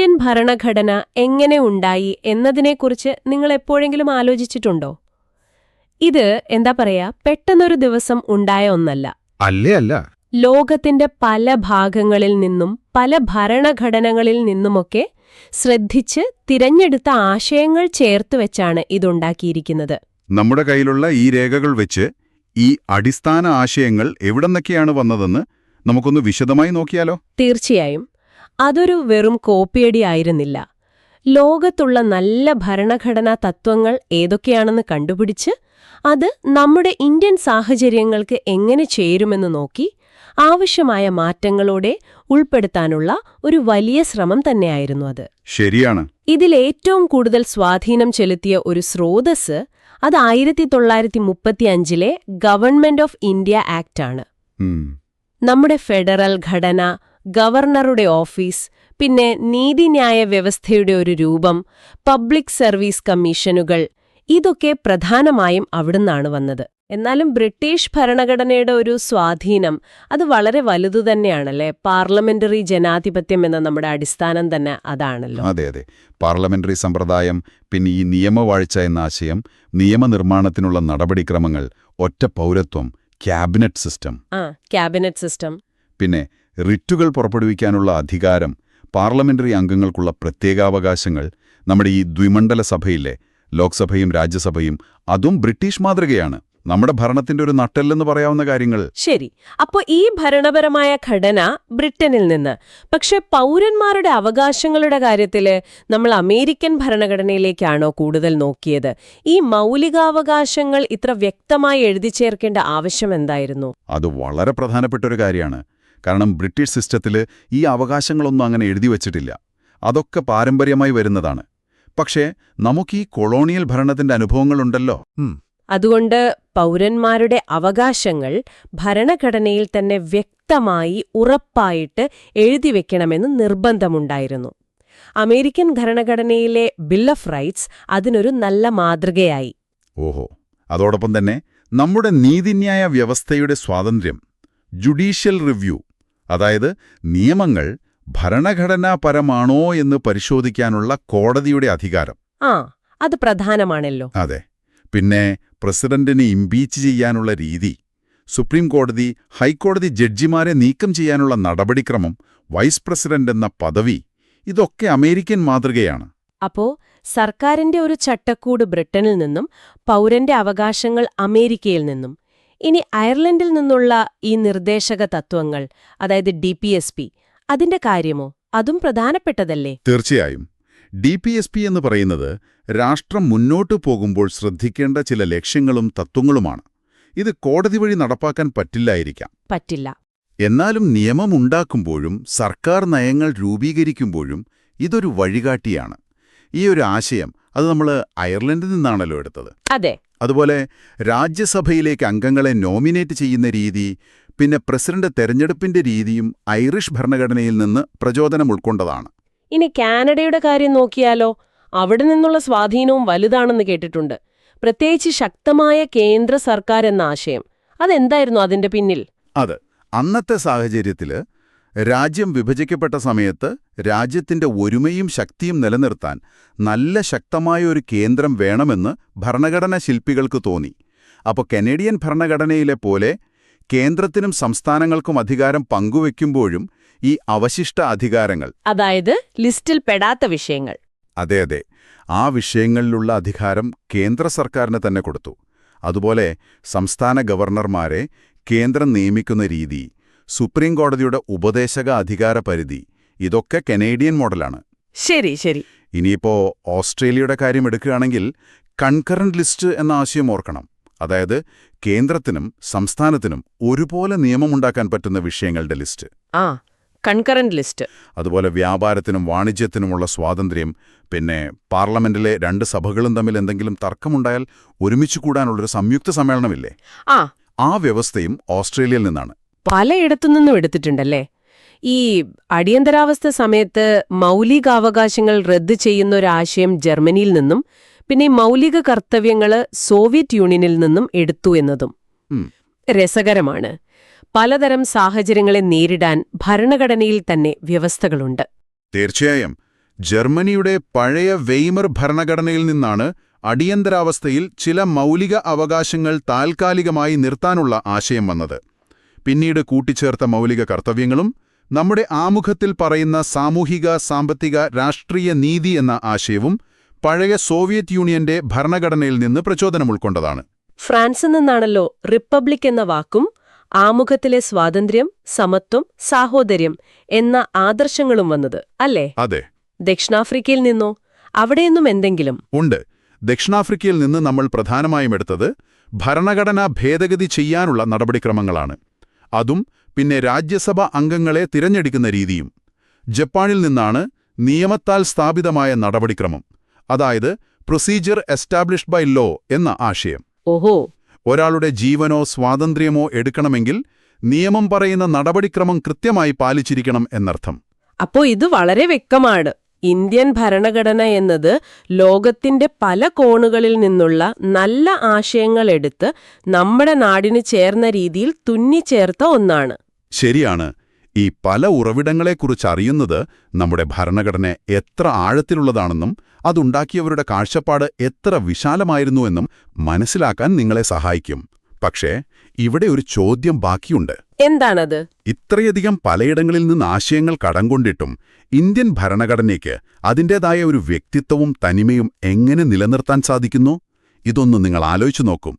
Indian ഭരണഘടന എങ്ങനെ ഉണ്ടായി എന്നതിനെക്കുറിച്ച് നിങ്ങൾ എപ്പോഴെങ്കിലും ആലോചിച്ചിട്ടുണ്ടോ? ഇത് എന്താ പറയാ പെട്ടെന്നൊരു ദിവസം ഉണ്ടായ ഒന്നല്ല. അല്ലേ അല്ല. ലോകത്തിന്റെ പല ഭാഗങ്ങളിൽ നിന്നും പല ഭരണഘടനകളിൽ നിന്നുമൊക്കെ ശ്രദ്ധിച്ച് തിരഞ്ഞെടുത്ത ആശയങ്ങൾ ചേർത്ത് വെച്ചാണ് ഇതുണ്ടാക്കിയിരിക്കുന്നത്. നമ്മുടെ കയ്യിലുള്ള ഈ രേഖകൾ വെച്ച് ഈ അടിസ്ഥാന ആശയങ്ങൾ എവിടെന്നൊക്കെയാണ് വന്നതെന്ന് നമുക്കൊന്ന് വിശദമായി നോക്കിയാലോ? തീർച്ചയായും. അതൊരു വെറും കോപ്പിയടി ആയിരുന്നില്ല. ലോകത്തുള്ള നല്ല ഭരണഘടനാ തത്വങ്ങൾ ഏതൊക്കെയാണെന്ന് കണ്ടുപിടിച്ച് അത് നമ്മുടെ ഇന്ത്യൻ സാഹചര്യങ്ങൾക്ക് എങ്ങനെ ചേരുമെന്ന് നോക്കി ആവശ്യമായ മാറ്റങ്ങളോടെ ഉൾപ്പെടുത്താനുള്ള ഒരു വലിയ ശ്രമം തന്നെയായിരുന്നു അത്. ശരിയാണ്. ഇതിലേറ്റവും കൂടുതൽ സ്വാധീനം ചെലുത്തിയ ഒരു സ്രോതസ് അത് ആയിരത്തി തൊള്ളായിരത്തി മുപ്പത്തിയഞ്ചിലെ ഗവൺമെന്റ് ഓഫ് ഇന്ത്യ ആക്ട് ആണ് നമ്മുടെ ഫെഡറൽ ഘടന ഗവർണറുടെ ഓഫീസ് പിന്നെ നീതിന്യായ വ്യവസ്ഥയുടെ ഒരു രൂപം പബ്ലിക് സർവീസ് കമ്മീഷനുകൾ ഇതൊക്കെ പ്രധാനമായും അവിടുന്നാണ് വന്നത്. എന്നാലും ബ്രിട്ടീഷ് ഭരണഘടനയുടെ ഒരു സ്വാധീനം അത് വളരെ വലുതു തന്നെയാണല്ലേ? പാർലമെന്ററി ജനാധിപത്യം എന്ന നമ്മുടെ അടിസ്ഥാനം തന്നെ അതാണല്ലോ. അതെ അതെ. പാർലമെന്ററി സമ്പ്രദായം പിന്നെ ഈ നിയമവാഴ്ച എന്ന ആശയം നിയമനിർമ്മാണത്തിനുള്ള നടപടിക്രമങ്ങൾ ഒറ്റ പൗരത്വം ക്യാബിനറ്റ് സിസ്റ്റം. ആ ക്യാബിനറ്റ് സിസ്റ്റം. പിന്നെ റിറ്റുകൾ പുറപ്പെടുവിക്കാനുള്ള അധികാരം പാർലമെന്ററി അംഗങ്ങൾക്കുള്ള പ്രത്യേകാവകാശങ്ങൾ നമ്മുടെ ഈ ദ്വിമണ്ഡല സഭയിലെ ലോക്സഭയും രാജ്യസഭയും അതും ബ്രിട്ടീഷ് മാതൃകയാണ്. നമ്മുടെ ഭരണത്തിന്റെ ഒരു നട്ടെല്ലെന്ന് പറയാവുന്ന കാര്യങ്ങൾ. ശരി. അപ്പോ ഈ ഭരണപരമായ ഘടന ബ്രിട്ടനിൽ നിന്ന്. പക്ഷെ പൗരന്മാരുടെ അവകാശങ്ങളുടെ കാര്യത്തിൽ നമ്മൾ അമേരിക്കൻ ഭരണഘടനയിലേക്കാണോ കൂടുതൽ നോക്കിയത്? ഈ മൗലികാവകാശങ്ങൾ ഇത്ര വ്യക്തമായി എഴുതി ചേർക്കേണ്ട ആവശ്യം എന്തായിരുന്നു? അത് വളരെ പ്രധാനപ്പെട്ട ഒരു കാര്യമാണ്. കാരണം ബ്രിട്ടീഷ് സിസ്റ്റത്തിൽ ഈ അവകാശങ്ങളൊന്നും അങ്ങനെ എഴുതി വച്ചിട്ടില്ല. അതൊക്കെ പാരമ്പര്യമായി വരുന്നതാണ്. പക്ഷേ നമുക്ക് ഈ കൊളോണിയൽ ഭരണത്തിന്റെ അനുഭവങ്ങളുണ്ടല്ലോ. അതുകൊണ്ട് പൗരന്മാരുടെ അവകാശങ്ങൾ ഭരണഘടനയിൽ തന്നെ വ്യക്തമായി ഉറപ്പായിട്ട് എഴുതി വെക്കണമെന്ന് നിർബന്ധമുണ്ടായിരുന്നു. അമേരിക്കൻ ഭരണഘടനയിലെ ബിൽ ഓഫ് റൈറ്റ്സ് അതിനൊരു നല്ല മാതൃകയായി. ഓഹോ. അതോടൊപ്പം തന്നെ നമ്മുടെ നീതിന്യായ വ്യവസ്ഥയുടെ സ്വാതന്ത്ര്യം ജുഡീഷ്യൽ റിവ്യൂ അതായത് നിയമങ്ങൾ ഭരണഘടനാപരമാണോ എന്ന് പരിശോധിക്കാനുള്ള കോടതിയുടെ അധികാരം. ആ അത് പ്രധാനമാണല്ലോ. അതെ. പിന്നെ പ്രസിഡന്റിനെ ഇംപീച്ച് ചെയ്യാനുള്ള രീതി സുപ്രീം കോടതി ഹൈക്കോടതി ജഡ്ജിമാരെ നീക്കം ചെയ്യാനുള്ള നടപടിക്രമം വൈസ് പ്രസിഡന്റ് എന്ന പദവി ഇതൊക്കെ അമേരിക്കൻ മാതൃകയാണ്. അപ്പോ സർക്കാരിന്റെ ഒരു ചട്ടക്കൂട് ബ്രിട്ടനിൽ നിന്നും പൗരന്റെ അവകാശങ്ങൾ അമേരിക്കയിൽ നിന്നും ഇനി അയർലൻഡിൽ നിന്നുള്ള ഈ നിർദ്ദേശക തത്വങ്ങൾ അതായത് ഡി പി എസ് പി അതിന്റെ കാര്യമോ? അതും പ്രധാനപ്പെട്ടതല്ലേ? തീർച്ചയായും. ഡി പി എസ് പി എന്ന് പറയുന്നത് രാഷ്ട്രം മുന്നോട്ടു പോകുമ്പോൾ ശ്രദ്ധിക്കേണ്ട ചില ലക്ഷ്യങ്ങളും തത്വങ്ങളുമാണ്. ഇത് കോടതി വഴി നടപ്പാക്കാൻ പറ്റില്ലായിരിക്കാം. പറ്റില്ല. എന്നാലും നിയമമുണ്ടാക്കുമ്പോഴും സർക്കാർ നയങ്ങൾ രൂപീകരിക്കുമ്പോഴും ഇതൊരു വഴികാട്ടിയാണ്. ഈ ഒരു ആശയം അത് നമ്മൾ അയർലൻഡിൽ നിന്നാണല്ലോ എടുത്തത്. അതെ. അതുപോലെ രാജ്യസഭയിലേക്ക് അംഗങ്ങളെ നോമിനേറ്റ് ചെയ്യുന്ന രീതി പിന്നെ പ്രസിഡന്റ് തെരഞ്ഞെടുപ്പിന്റെ രീതിയും ഐറിഷ് ഭരണഘടനയിൽ നിന്ന് പ്രചോദനം ഉൾക്കൊണ്ടതാണ്. ഇനി കാനഡയുടെ കാര്യം നോക്കിയാലോ അവിടെ നിന്നുള്ള സ്വാധീനവും വലുതാണെന്ന് കേട്ടിട്ടുണ്ട്. പ്രത്യേകിച്ച് ശക്തമായ കേന്ദ്ര സർക്കാർ എന്ന ആശയം. അതെന്തായിരുന്നു അതിന്റെ പിന്നിൽ? അത് അന്നത്തെ സാഹചര്യത്തിൽ രാജ്യം വിഭജിക്കപ്പെട്ട സമയത്ത് രാജ്യത്തിന്റെ ഒരുമയും ശക്തിയും നിലനിർത്താൻ നല്ല ശക്തമായ ഒരു കേന്ദ്രം വേണമെന്ന് ഭരണഘടനാ ശില്പികൾക്ക് തോന്നി. അപ്പോൾ കനേഡിയൻ ഭരണഘടനയിലെ പോലെ കേന്ദ്രത്തിനും സംസ്ഥാനങ്ങൾക്കും അധികാരം പങ്കുവെക്കുമ്പോഴും ഈ അവശിഷ്ട അധികാരങ്ങൾ അതായത് ലിസ്റ്റിൽ പെടാത്ത വിഷയങ്ങൾ. അതെ അതെ. ആ വിഷയങ്ങളിലുള്ള അധികാരം കേന്ദ്ര സർക്കാരിന് തന്നെ കൊടുത്തു. അതുപോലെ സംസ്ഥാന ഗവർണർമാരെ കേന്ദ്രം നിയമിക്കുന്ന രീതി സുപ്രീം കോടതിയുടെ ഉപദേശക അധികാര പരിധി ഇതൊക്കെ കനേഡിയൻ മോഡലാണ്. ശരി ശരി. ഇനിയിപ്പോ ഓസ്ട്രേലിയയുടെ കാര്യം എടുക്കുകയാണെങ്കിൽ കൺകറന്റ് ലിസ്റ്റ് എന്ന ആശയം ഓർക്കണം. അതായത് കേന്ദ്രത്തിനും സംസ്ഥാനത്തിനും ഒരുപോലെ നിയമമുണ്ടാക്കാൻ പറ്റുന്ന വിഷയങ്ങളുടെ ലിസ്റ്റ്. ആ കൺകറന്റ് ലിസ്റ്റ്. അതുപോലെ വ്യാപാരത്തിനും വാണിജ്യത്തിനുമുള്ള സ്വാതന്ത്ര്യം പിന്നെ പാർലമെന്റിലെ രണ്ട് സഭകളും തമ്മിൽ എന്തെങ്കിലും തർക്കമുണ്ടായാൽ ഒരുമിച്ച് കൂടാനുള്ളൊരു സംയുക്ത സമ്മേളനമില്ലേ? ആ. ആ വ്യവസ്ഥയും ഓസ്ട്രേലിയയിൽ നിന്നാണ്. പലയിടത്തുനിന്നും എടുത്തിട്ടുണ്ടല്ലേ? ഈ അടിയന്തരാവസ്ഥ സമയത്ത് മൗലികാവകാശങ്ങൾ റദ്ദ് ചെയ്യുന്ന ഒരു ആശയം ജർമ്മനിയിൽ നിന്നും പിന്നെ മൗലിക കർത്തവ്യങ്ങൾ സോവിയറ്റ് യൂണിയനിൽ നിന്നും എടുത്തു എന്നതും രസകരമാണ്. പലതരം സാഹചര്യങ്ങളെ നേരിടാൻ ഭരണഘടനയിൽ തന്നെ വ്യവസ്ഥകളുണ്ട്. തീർച്ചയായും. ജർമ്മനിയുടെ പഴയ വെയ്മർ ഭരണഘടനയിൽ നിന്നാണ് അടിയന്തരാവസ്ഥയിൽ ചില മൗലിക അവകാശങ്ങൾ താൽക്കാലികമായി നിർത്താനുള്ള ആശയം വന്നത്. പിന്നീട് കൂട്ടിച്ചേർത്ത മൗലിക കർത്തവ്യങ്ങളും നമ്മുടെ ആമുഖത്തിൽ പറയുന്ന സാമൂഹിക സാമ്പത്തിക രാഷ്ട്രീയ നീതി എന്ന ആശയവും പഴയ സോവിയറ്റ് യൂണിയന്റെ ഭരണഘടനയിൽ നിന്ന് പ്രചോദനം ഉൾക്കൊണ്ടതാണ്. ഫ്രാൻസിൽ നിന്നാണല്ലോ റിപ്പബ്ലിക് എന്ന വാക്കും ആമുഖത്തിലെ സ്വാതന്ത്ര്യം സമത്വം സാഹോദര്യം എന്ന ആദർശങ്ങളും വന്നത് അല്ലേ? അതെ. ദക്ഷിണാഫ്രിക്കയിൽ നിന്നോ? അവിടെയൊന്നും എന്തെങ്കിലും? ഉണ്ട്. ദക്ഷിണാഫ്രിക്കയിൽ നിന്ന് നമ്മൾ പ്രധാനമായും എടുത്തത് ഭരണഘടനാ ഭേദഗതി ചെയ്യാനുള്ള നടപടിക്രമങ്ങളാണ്. അതും പിന്നെ രാജ്യസഭ അംഗങ്ങളെ തിരഞ്ഞെടുക്കുന്ന രീതിയും. ജപ്പാനിൽ നിന്നാണ് നിയമത്താൽ സ്ഥാപിതമായ നടപടിക്രമം അതായത് പ്രൊസീജിയർ എസ്റ്റാബ്ലിഷ്ഡ് ബൈ ലോ എന്ന ആശയം. ഓഹോ. ഒരാളുടെ ജീവനോ സ്വാതന്ത്ര്യമോ എടുക്കണമെങ്കിൽ നിയമം പറയുന്ന നടപടിക്രമം കൃത്യമായി പാലിച്ചിരിക്കണം എന്നർത്ഥം. അപ്പോ ഇത് വളരെ വ്യക്തമാണ്. ഇന്ത്യൻ ഭരണഘടന എന്നത് ലോകത്തിന്റെ പല കോണുകളിൽ നിന്നുള്ള നല്ല ആശയങ്ങൾ എടുത്ത് നമ്മുടെ നാടിന് ചേർന്ന രീതിയിൽ തുന്നിച്ചേർത്ത ഒന്നാണ്. ശരിയാണ്. ഈ പല ഉറവിടങ്ങളെക്കുറിച്ച് അറിയുന്നത് നമ്മുടെ ഭരണഘടന എത്ര ആഴത്തിലുള്ളതാണെന്നും അതുണ്ടാക്കിയവരുടെ കാഴ്ചപ്പാട് എത്ര വിശാലമായിരുന്നുവെന്നും മനസ്സിലാക്കാൻ നിങ്ങളെ സഹായിക്കും. പക്ഷേ ഇവിടെ ഒരു ചോദ്യം ബാക്കിയുണ്ട്. എന്താണത്? ഇത്രയധികം പലയിടങ്ങളിൽ നിന്ന് ആശയങ്ങൾ കടം കൊണ്ടിട്ടും ഇന്ത്യൻ ഭരണഘടനയ്ക്ക് അതിന്റേതായ ഒരു വ്യക്തിത്വവും തനിമയും എങ്ങനെ നിലനിർത്താൻ സാധിക്കുന്നു? ഇതൊന്ന് നിങ്ങൾ ആലോചിച്ചു നോക്കും.